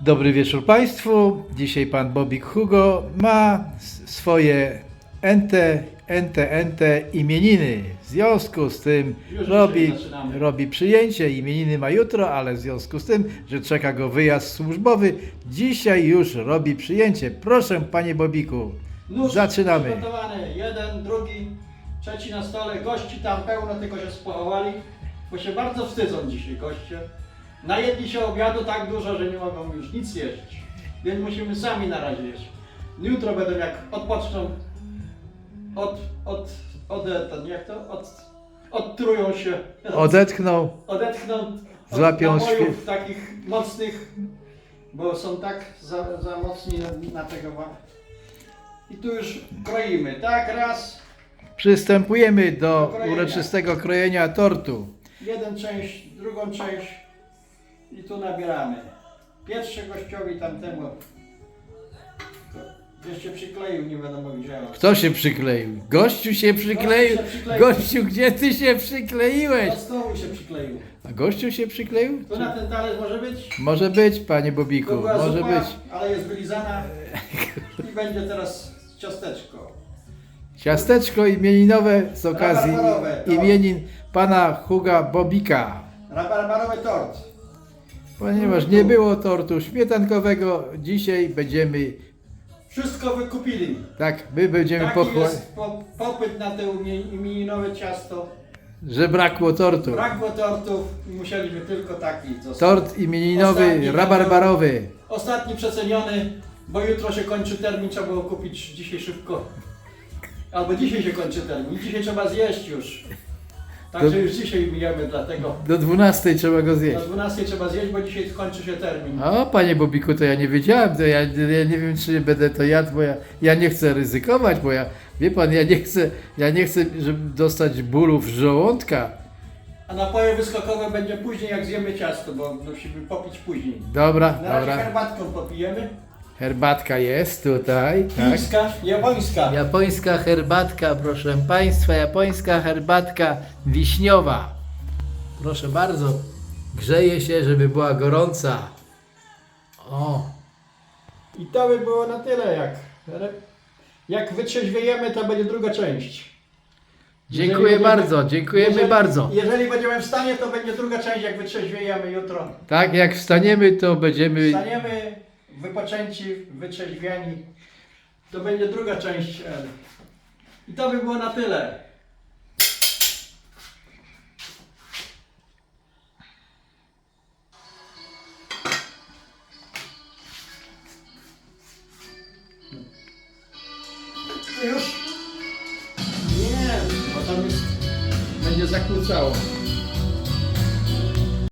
Dobry wieczór Państwu. Dzisiaj Pan Bobik Hugo ma swoje ente, ente, ente imieniny. W związku z tym Już robi, dzisiaj zaczynamy. robi przyjęcie. Imieniny ma jutro, ale w związku z tym, że czeka go wyjazd służbowy, dzisiaj już robi przyjęcie. Proszę Panie Bobiku, Nóż zaczynamy. przygotowany, jeden, drugi, trzeci na stole, gości tam pełno, tylko się spochowali, bo się bardzo wstydzą dzisiaj goście. Najedli się obiadu tak dużo, że nie mogą już nic jeść, więc musimy sami na razie jeść. Jutro będą jak odpoczną, od, od, od, ten, jak to, od, odtrują się, Odetchnął. odetchną od Złapią nabojów takich mocnych, bo są tak za, za mocni na, na tego I tu już kroimy, tak, raz, Przystępujemy do krojenia. uroczystego krojenia tortu. jeden część, drugą część i tu nabieramy. Pierwszy gościowi tamtemu, gdzieś się przykleił, nie wiadomo gdzie. Kto się przykleił? Gościu się przykleił. Gościu się przykleił. Gościu, gdzie ty się przykleiłeś? Od stołu się przykleił. A gościu się przykleił? Tu na ten talerz może być? Może być, panie Bobiku, To była może zupa, być. ale jest wylizana i będzie teraz ciasteczko. Ciasteczko imieninowe z okazji Rabarbarowe, to- imienin pana Huga Bobika. Rabarbarowy tort. Ponieważ nie było tortu śmietankowego, dzisiaj będziemy, Wszystko wykupili. tak, my będziemy Taki pochwalić, jest po, popyt na te umie- imieninowe ciasto. że brakło tortu. Brakło tortów i musieliśmy tylko taki zostać. Tort imieninowy, Ostatni rabarbarowy. Ostatni przeceniony, bo jutro się kończy termin, trzeba było kupić dzisiaj szybko. Albo dzisiaj się kończy termin, dzisiaj trzeba zjeść już. Także już dzisiaj mijamy dlatego. Do 12 trzeba go Do zjeść. 12 trzeba zjeść, bo dzisiaj kończy się termin. O, panie Bobiku, to ja nie wiedziałem, to ja, ja nie wiem, czy będę to jadł, bo ja, ja nie chcę ryzykować, bo ja, wie pan, ja nie chcę, ja nie chcę, żeby dostać bólów żołądka. A napoje wyskokowe będzie później, jak zjemy ciasto, bo musimy popić później. Dobra, Na razie dobra. herbatką popijemy. Herbatka jest tutaj, tak. Chińska, japońska. Japońska herbatka, proszę Państwa, japońska herbatka wiśniowa. Proszę bardzo, grzeje się, żeby była gorąca. O, I to by było na tyle, jak, jak wytrzeźwiejemy, to będzie druga część. dziękuję Jeżeli bardzo, będziemy- dziękujemy jeżeli, bardzo. Jeżeli będziemy w stanie, to będzie druga część, jak wytrzeźwiejemy jutro. Tak, jak wstaniemy, to będziemy... Staniemy wypoczęci, wytrzeźwiani. To będzie druga część. e, I to by było na tyle. Już? Nie, bo tam jest, będzie zakłócało.